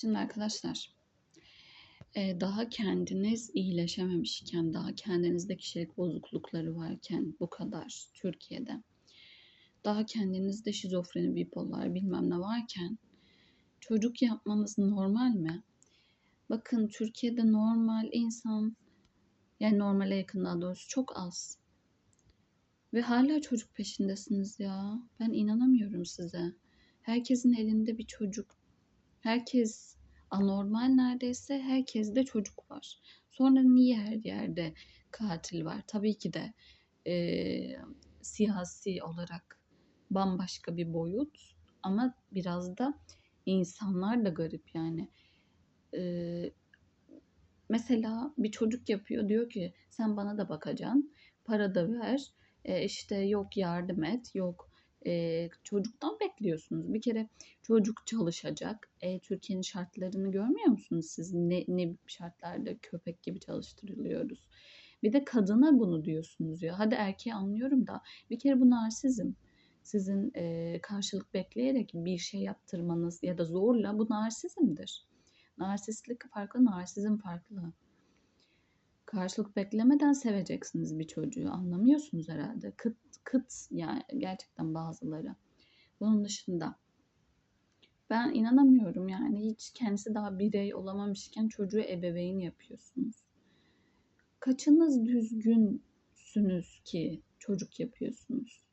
Şimdi arkadaşlar, eee, daha kendiniz iyileşememişken, daha kendinizde kişilik bozuklukları varken bu kadar Türkiye'de, daha kendinizde şizofreni, bipolar bilmem ne varken çocuk yapmanız normal mi? Bakın Türkiye'de normal insan, yani normale yakın daha doğrusu çok az. Ve hala çocuk peşindesiniz ya. Ben inanamıyorum size. Herkesin elinde bir çocuk. Herkes anormal neredeyse. Herkeste çocuk var. Sonra niye her yerde katil var? Tabii ki de eee, siyasi olarak bambaşka bir boyut. Ama biraz da insanlar da garip yani. Eee, mesela bir çocuk yapıyor diyor ki sen bana da bakacaksın. Para da ver. E, işte yok yardım et. Yok e, çocuktan bekliyorsunuz. Bir kere çocuk çalışacak. E, Türkiye'nin şartlarını görmüyor musunuz siz? Ne, ne şartlarda köpek gibi çalıştırılıyoruz. Bir de kadına bunu diyorsunuz ya. Hadi erkeği anlıyorum da bir kere bu narsizm. Sizin e, karşılık bekleyerek bir şey yaptırmanız ya da zorla bu narsizmdir. Narsistlik farklı, narsizm farklı. Karşılık beklemeden seveceksiniz bir çocuğu. Anlamıyorsunuz herhalde. Kıt kıt yani gerçekten bazıları. Bunun dışında ben inanamıyorum yani hiç kendisi daha birey olamamışken çocuğu ebeveyn yapıyorsunuz. Kaçınız düzgünsünüz ki çocuk yapıyorsunuz?